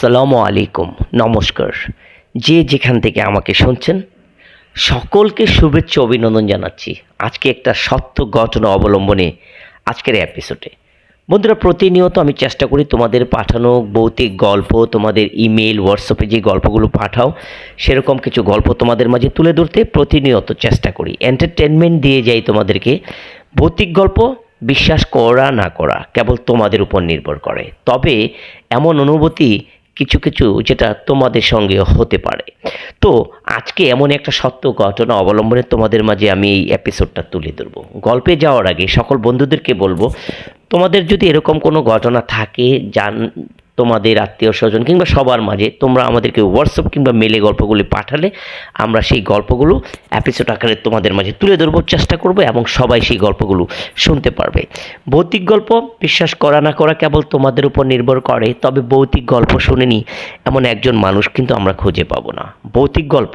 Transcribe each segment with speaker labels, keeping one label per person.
Speaker 1: আসসালামু আলাইকুম, নমস্কার। যে যেখান থেকে আমাকে শুনছেন, সকলকে শুভেচ্ছা অভিনন্দন জানাচ্ছি। আজকে একটা সত্য ঘটনা অবলম্বনে আজকের এপিসোডে বন্ধুরা, প্রতিনিয়ত আমি চেষ্টা করি তোমাদের পাঠানো ভৌতিক গল্প, তোমাদের ইমেল হোয়াটসঅ্যাপে যে গল্পগুলো পাঠাও, সেরকম কিছু গল্প তোমাদের মাঝে তুলে ধরতে প্রতিনিয়ত চেষ্টা করি। এন্টারটেনমেন্ট দিয়ে যাই তোমাদেরকে, ভৌতিক গল্প বিশ্বাস করা না করা কেবল তোমাদের উপর নির্ভর করে। তবে এমন অনুভূতি কিছু কিছু যেটা তোমাদের সঙ্গে হতে পারে। তো আজকে এমন একটা সত্য ঘটনা অবলম্বনে তোমাদের মাঝে আমি এই এপিসোডটা তুলে ধরব। গল্পে যাওয়ার আগে সকল বন্ধুদেরকে বলব, তোমাদের যদি এরকম কোনো ঘটনা থাকে, জান তোমাদের আত্মীয় স্বজন কিংবা সবার মাঝে তোমরা আমাদেরকে হোয়াটসঅ্যাপ কিংবা মেলে গল্পগুলি পাঠালে আমরা সেই গল্পগুলো এপিসোড আকারে তোমাদের মাঝে তুলে ধরবার চেষ্টা করব এবং সবাই সেই গল্পগুলো শুনতে পারবে। ভৌতিক গল্প বিশ্বাস করা না করা কেবল তোমাদের উপর নির্ভর করে, তবে ভৌতিক গল্প শুনেনি এমন একজন মানুষ কিন্তু আমরা খুঁজে পাবো না। ভৌতিক গল্প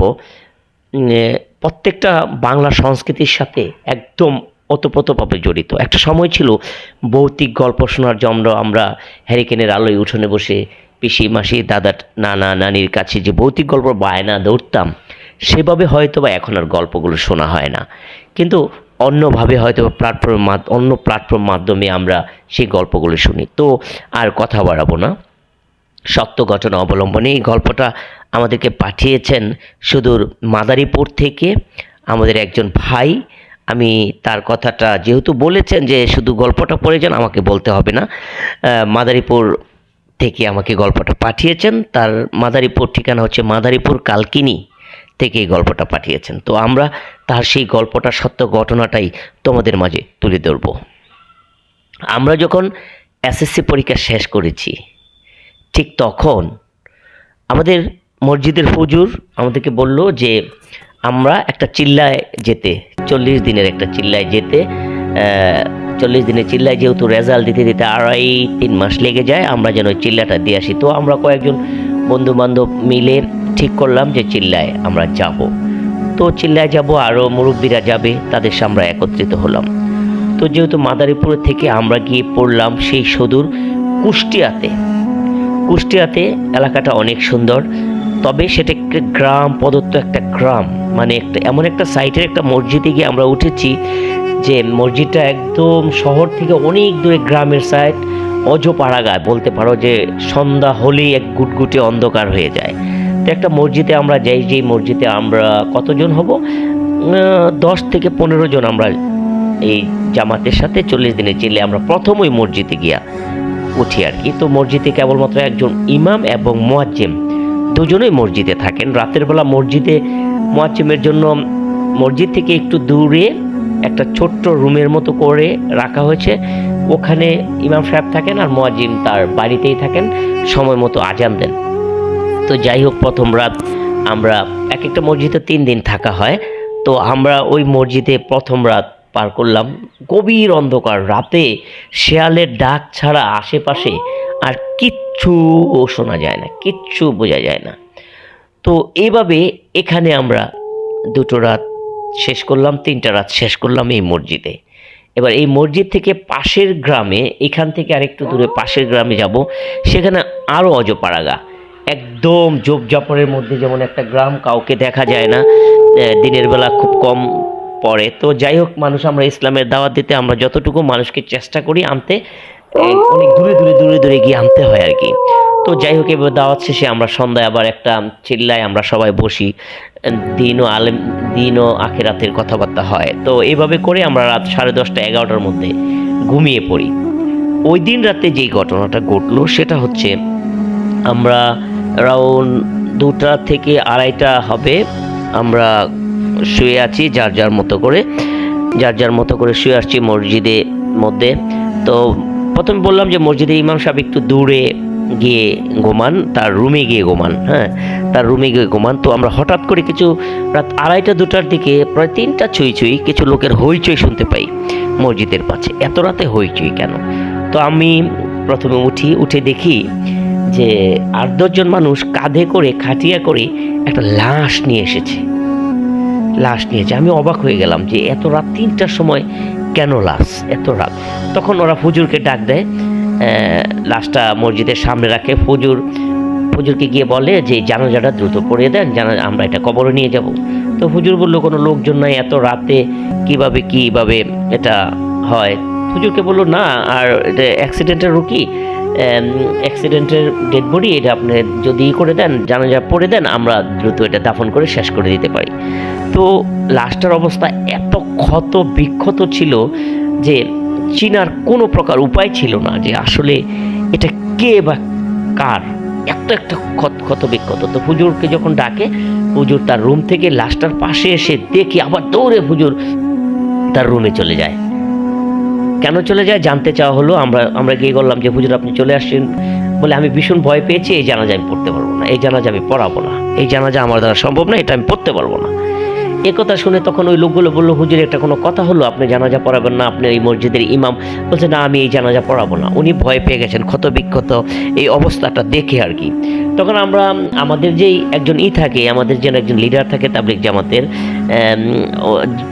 Speaker 1: প্রত্যেকটা বাংলা সংস্কৃতির সাথে একদম ওতপ্রোতভাবে জড়িত। একটা সময় ছিল ভৌতিক গল্প শোনার জন্য আমরা হ্যারিকেনের আলোয় উঠোনে বসে পিসি মাসি দাদা নানা নানির কাছে যে ভৌতিক গল্প বায়না ধরতাম, সেভাবে হয়তো বা এখন আর গল্পগুলো শোনা হয় না। কিন্তু অন্যভাবে হয়তো প্ল্যাটফর্ম অন্য প্ল্যাটফর্ম মাধ্যমে আমরা সেই গল্পগুলো শুনি। তো আর কথা বাড়াবো না। সত্য ঘটনা অবলম্বনে এই গল্পটা আমাদেরকে পাঠিয়েছেন সুদূর মাদারীপুর থেকে আমাদের একজন ভাই আমি তার কথাটা যেহেতু বলেছেন যে শুধু গল্পটা পড়ে যান আমাকে বলতে হবে না। মাদারীপুর থেকে আমাকে গল্পটা পাঠিয়েছেন। তার মাদারীপুর ঠিকানা হচ্ছে মাদারীপুর কালকিনি থেকে এই গল্পটা পাঠিয়েছেন। তো আমরা তার সেই গল্পটা, সত্য ঘটনাটাই তোমাদের মাঝে তুলে ধরব। আমরা যখন এসএসসি পরীক্ষা শেষ করেছি, ঠিক তখন আমাদের মসজিদের হুজুর আমাদেরকে বলল যে, আমরা একটা চিল্লায় যেতে চল্লিশ দিনের একটা চিল্লায় যেতে চল্লিশ দিনের চিল্লায় যেহেতু রেজাল্ট দিতে দিতে আড়াই তিন মাস লেগে যায়, আমরা যেন চিল্লাটা দিয়ে আসি। তো আমরা কয়েকজন বন্ধু বান্ধব মিলে ঠিক করলাম যে চিল্লায় আমরা যাব। তো চিল্লায় যাব আরও মুরব্বীরা যাবে, তাদের আমরা একত্রিত হলাম। তো যেহেতু মাদারীপুর থেকে আমরা গিয়ে পড়লাম সেই সদূর কুষ্টিয়াতে। কুষ্টিয়াতে এলাকাটা অনেক সুন্দর তবে সেটা একটা গ্রাম, প্রদত্ত একটা গ্রাম। মানে একটা, এমন একটা সাইটের একটা মসজিদে গিয়ে আমরা উঠেছি যে মসজিদটা একদম শহর থেকে অনেক দূরে গ্রামের সাইড অজপাড়াগায় বলতে পারো যে সন্ধ্যা হলেই এক গুটগুটে অন্ধকার হয়ে যায়। তো একটা মসজিদে আমরা যাই, যেই মসজিদে আমরা কতজন হব? দশ থেকে পনেরো জন আমরা এই জামাতের সাথে চল্লিশ দিনে চিলে আমরা প্রথম ওই মসজিদে গিয়া উঠি আর কি। তো মসজিদে কেবলমাত্র একজন ইমাম এবং মোয়াজ্জেম। দুজনেই মসজিদে থাকেন। রাতের বেলা মসজিদে মোয়াজ্জেমের জন্য মসজিদ থেকে একটু দূরে একটা ছোট্ট রুমের মতো করে রাখা হয়েছে। ওখানে ইমাম সাহেব থাকেন আর মোয়াজ্জিম তার বাড়িতেই থাকেন। সময় মতো আজান দেন। তো যাই হোক, প্রথম রাত আমরা এক একটা মসজিদে তিন দিন থাকা হয়। তো আমরা ওই মসজিদে প্রথম রাত পার করলাম। গভীর অন্ধকার, রাতে শেয়ালের ডাক ছাড়া আশেপাশে আর কিচ্ছু শোনা যায় না, কিচ্ছু বোঝা যায় না। তো এইভাবে এখানে আমরা দুটো রাত শেষ করলাম, তিনটা রাত শেষ করলাম এই মসজিদে। এবার এই মসজিদ থেকে পাশের গ্রামে, এখান থেকে আরেকটু দূরে পাশের গ্রামে যাব, সেখানে আরও অজপাড়াগা। একদম জপজপরের মধ্যে যেমন একটা গ্রাম, কাউকে দেখা যায় না দিনের বেলা খুব কম পড়ে। তো যাই হোক, মানুষ আমরা ইসলামের দাওয়াত দিতে আমরা যতটুকু মানুষকে চেষ্টা করি আনতে অনেক দূরে দূরে দূরে দূরে গিয়ে আনতে হয় আর কি। তো যাই হোক এবার দাওয়াত শেষে আমরা সন্ধ্যায় আবার একটা চিল্লায় আমরা সবাই বসি। দিন ও আলেম দিন ও আখেরাতের কথাবার্তা হয়। তো এইভাবে করে আমরা রাত সাড়ে দশটা এগারোটার মধ্যে ঘুমিয়ে পড়ি। ওই দিন রাতে যেই ঘটনাটা ঘটলো সেটা হচ্ছে আমরা রাউন্ড দুটা থেকে আড়াইটা হবে আমরা শুয়ে আছি যার যার মতো করে যার যার মতো করে শুয়ে আসছি মসজিদের মধ্যে। তো প্রথমে বললাম যে মসজিদে ইমাম সাহেব একটু দূরে গিয়ে ঘুমান, তার রুমে গিয়ে ঘুমান হ্যাঁ? তার রুমে গিয়ে ঘুমান। তো আমরা হঠাৎ করে কিছু রাত আড়াইটা দুটার দিকে, প্রায় তিনটা ছুঁই ছুঁই কিছু লোকের হইচই শুনতে পাই মসজিদের পাশে। এত রাতে হইচই কেন? তো আমি প্রথমে উঠি, উঠে দেখি যে আট দশজন মানুষ কাঁধে করে, খাটিয়া করে একটা লাশ নিয়ে এসেছে। লাশ নিয়েছে আমি অবাক হয়ে গেলাম যে এত রাত তিনটার সময় কেন লাশ? এত রাত। তখন ওরা ফুজুরকে ডাক দেয় লাশটা মসজিদের সামনে রাখে। ফুজুর ফুজুরকে গিয়ে বলে যে, জানাজাটা দ্রুত পড়িয়ে দেন জানা আমরা এটা কবরে নিয়ে যাব। তো ফুজুর বলল, কোনো লোকজন নাই, এত রাতে কীভাবে কীভাবে এটা হয়? ফুজুরকে বলল, না, আর এটা অ্যাক্সিডেন্টের রুকি অ্যাক্সিডেন্টের ডেড বডি এটা আপনি যদি করে দেন, জানাজা পড়ে দেন, আমরা দ্রুত এটা দাফন করে শেষ করে দিতে পারি। তো লাশটার অবস্থা এত ক্ষত বিক্ষত ছিল যে চিনার কোনো প্রকার উপায় ছিল না যে আসলে এটা কে বা কার। এত একটা ক্ষত ক্ষত বিক্ষত। তো হুজুরকে যখন ডাকে, হুজুর তার রুম থেকে লাশটার পাশে এসে দেখি আবার দৌড়ে হুজুর তার রুমে চলে যায়। কেন চলে যায় জানতে চাওয়া হলো, আমরা আমরা গিয়ে বললাম যে, হুজুর, আপনি চলে আসছেন। বলে, আমি ভীষণ ভয় পেয়েছি, এই জানাজা আমি পড়তে পারব না, এই জানাজা আমি পড়াবো না, এই জানাজা আমার দ্বারা সম্ভব না এটা আমি পড়তে পারব না। এ কথা শুনে তখন ওই লোকগুলো বলল, হুজুর, একটা কোনো কথা হলো? আপনি জানাজা পড়াবেন না, আপনি এই মসজিদের ইমাম। বলছে, না, আমি এই জানাজা পড়াবো না। উনি ভয় পেয়ে গেছেন ক্ষত বিক্ষত এই অবস্থাটা দেখে আর কি। তখন আমরা, আমাদের যেই একজন ই থাকে, আমাদের যেন একজন লিডার থাকে তাবলিক জামাতের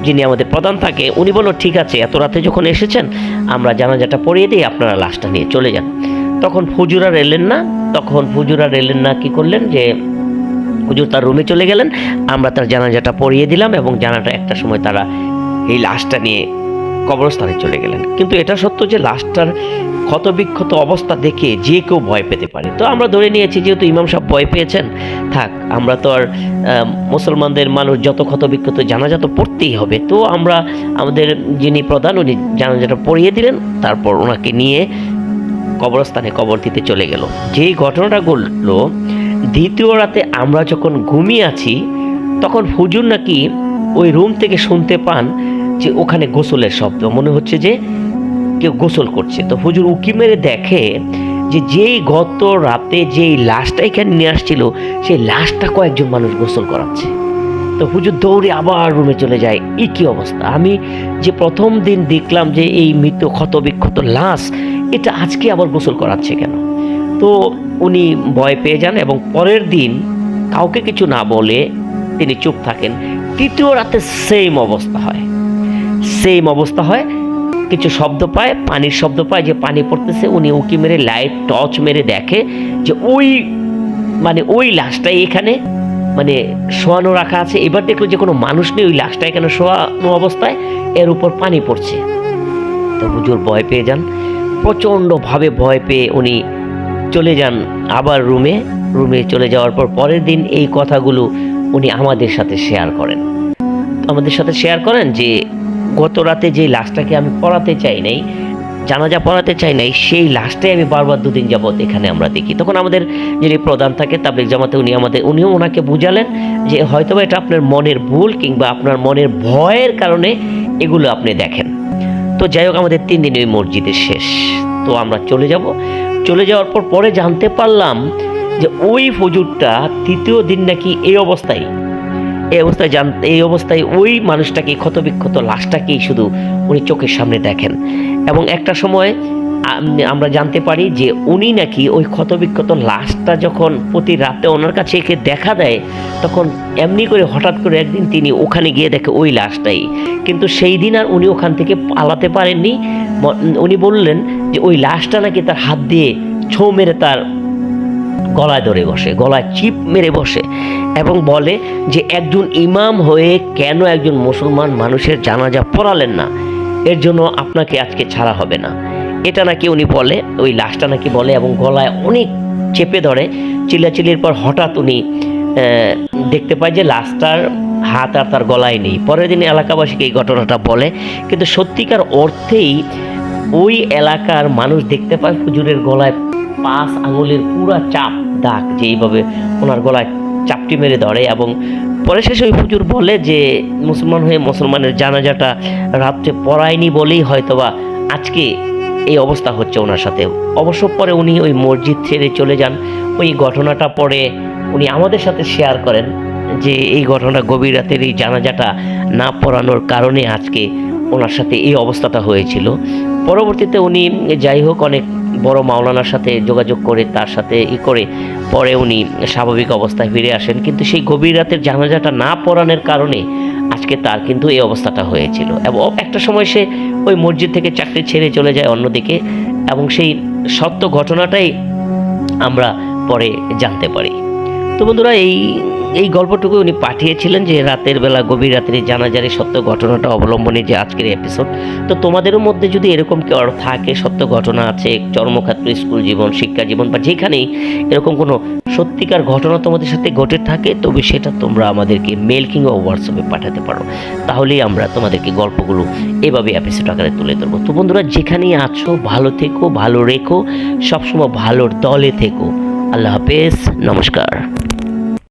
Speaker 1: যিনি আমাদের প্রধান থাকে, উনি বলল, ঠিক আছে, এত রাতে যখন এসেছেন, আমরা জানাজাটা পড়িয়ে দিই, আপনারা লাশটা নিয়ে চলে যান। তখন হুজুর রেলেন না, তখন হুজুর রেলেন না, কি করলেন যে হুজুর তার রুমে চলে গেলেন। আমরা তার জানাজাটা পড়িয়ে দিলাম এবং জানাটা একটা সময় তারা এই লাশটা নিয়ে কবরস্থানে চলে গেলেন। কিন্তু এটা সত্য যে লাশটার ক্ষতবিক্ষত অবস্থা দেখে যে কেউ ভয় পেতে পারে। তো আমরা ধরে নিয়েছি যেহেতু ইমাম সাহেব ভয় পেয়েছেন, থাক, আমরা তো আর মুসলমানদের মানুষ যত ক্ষতবিক্ষত জানাজা তো পড়তেই হবে। তো আমরা আমাদের যিনি প্রধান, উনি জানাজাটা পড়িয়ে দিলেন, তারপর ওনাকে নিয়ে কবরস্থানে কবর দিতে চলে গেল। যেই ঘটনাটা ঘটলো দ্বিতীয় রাতে আমরা যখন ঘুমিয়ে আছি, তখন হুজুর নাকি ওই রুম থেকে শুনতে পান যে ওখানে গোসলের শব্দ। মনে হচ্ছে যে কেউ গোসল করছে। তো হুজুর উকি মেরে দেখে যে যেই গত রাতে যেই লাশটা এখানে নিয়ে আসছিল, সেই লাশটা কয়েকজন মানুষ গোসল করাচ্ছে। তো হুজুর দৌড়ে আবার রুমে চলে যায়। এই কী অবস্থা? আমি যে প্রথম দিন দেখলাম যে এই মৃত ক্ষত বিক্ষত লাশ, এটা আজকে আবার গোসল করাচ্ছে কেন? তো উনি ভয় পেয়ে যান এবং পরের দিন কাউকে কিছু না বলে তিনি চুপ থাকেন। তৃতীয় রাতে সেম অবস্থা হয়। সেম অবস্থা হয়। কিছু শব্দ পায়, পানির শব্দ পায়, যে পানি পড়তেছে, উনি উকি মেরে লাইট টর্চ মেরে দেখে যে ওই মানে ওই লাশটাই এখানে মানে শোয়ানো রাখা আছে। এবার দেখল যে কোনো মানুষ নেই, ওই লাশটা এখানে শোয়ানো অবস্থায়? এর উপর পানি পড়ছে। তো হুজুর ভয় পেয়ে যান। প্রচণ্ডভাবে ভয় পেয়ে উনি চলে যান আবার রুমে। রুমে চলে যাওয়ার পর পরের দিন এই কথাগুলো উনি আমাদের সাথে শেয়ার করেন। আমাদের সাথে শেয়ার করেন যে, গত রাতে যে লাশটাকে আমি পড়াতে চাই নাই, জানাজা পড়াতে চাই নাই, সেই লাশটাই আমি বারবার দুদিন যাবত এখানে আমরা দেখি। তখন আমাদের যিনি প্রধান থাকে তাবলিক জামাতে, উনি আমাদের, উনিও ওনাকে বুঝালেন যে হয়তোবা এটা আপনার মনের ভুল কিংবা আপনার মনের ভয়ের কারণে এগুলো আপনি দেখেন। তো যাই হোক, আমাদের তিন দিন ওই মসজিদের শেষ। তো আমরা চলে যাব। চলে যাওয়ার পর পরে জানতে পারলাম যে ওই ফজুরটা তৃতীয় দিন নাকি এই অবস্থায়। এই অবস্থায় জান, এই অবস্থায় ওই মানুষটাকে ক্ষতবিক্ষত লাশটাকেই শুধু উনি চোখের সামনে দেখেন। এবং একটা সময় আমরা জানতে পারি যে উনি নাকি ওই ক্ষতবিক্ষত লাশটা যখন প্রতি রাতে ওনার কাছে একে দেখা দেয়, তখন এমনি করে হঠাৎ করে একদিন তিনি ওখানে গিয়ে দেখে ওই লাশটাই। কিন্তু সেই দিন আর উনি ওখান থেকে পালাতে পারেননি। উনি বললেন যে ওই লাশটা নাকি তার হাত দিয়ে ছোঁ মেরে তার গলায় ধরে বসে, গলায় চিপ মেরে বসে এবং বলে যে একজন ইমাম হয়ে কেন একজন মুসলমান মানুষের জানাজা পড়ালেন না? এর জন্য আপনাকে আজকে ছাড়া হবে না। এটা নাকি উনি বলে, ওই লাশটা নাকি বলে এবং গলায় অনেক চেপে ধরে। চিল্লাচিল্লির পর হঠাৎ উনি দেখতে পায় যে লাশটার হাত আর তার গলায় নেই। পরের দিন এলাকাবাসীকে এই ঘটনাটা বলে। কিন্তু সত্যিকার অর্থেই ওই এলাকার মানুষ দেখতে পায় হুজুরের গলায় পাঁচ আঙুলের পুরা চাপ, দাগ, যে এইভাবে ওনার গলায় চাপটি মেরে ধরে এবং পরে শেষে ওই হুজুর বলে যে, মুসলমান হয়ে মুসলমানের জানাজাটা রাত্রে পড়ায়নি বলেই হয়তোবা আজকে এই অবস্থা হচ্ছে ওনার সাথে অবশ্য পরে উনি ওই মসজিদ ছেড়ে চলে যান। ওই ঘটনাটা পরে উনি আমাদের সাথে শেয়ার করেন যে এই ঘটনা গভীর রাতের এই জানাজাটা না পড়ানোর কারণে আজকে ওনার সাথে এই অবস্থাটা হয়েছিল। পরবর্তীতে উনি যাই হোক অনেক বড় মাওলানার সাথে যোগাযোগ করে, তার সাথে ই করে, পরে উনি স্বাভাবিক অবস্থায় ফিরে আসেন। কিন্তু সেই গভীর রাতের জানাজাটা না পড়ানোর কারণে আজকে তার কিন্তু এই অবস্থাটা হয়েছিল। এবং একটা সময় সে ওই মসজিদ থেকে চাকরি ছেড়ে চলে যায় অন্যদিকে, এবং সেই সত্য ঘটনাটাই আমরা পরে জানতে পারি। তো বন্ধুরা, এই এই গল্পটুকু উনি পাঠিয়েছিলেন যে রাতের বেলা, গভীর রাত্রে জানাজারি সত্য ঘটনাটা অবলম্বনে যে আজকের এপিসোড তো তোমাদেরও মধ্যে যদি এরকম কেউ থাকে, সত্য ঘটনা আছে, চর্মক্ষেত্র, স্কুল জীবন, শিক্ষা জীবন, বা যেখানেই এরকম কোনো সত্যিকার ঘটনা তোমাদের সাথে ঘটে থাকে, তবে সেটা তোমরা আমাদেরকে মেল কিংবা হোয়াটসঅ্যাপে পাঠাতে পারো। তাহলেই আমরা তোমাদেরকে গল্পগুলো এভাবে এপিসোড আকারে তুলে ধরবো। তো বন্ধুরা, যেখানেই আছো, ভালো থেকো, ভালো রেখো, সবসময় ভালোর দলে থেকো। আল্লাহ হাফেজ, নমস্কার।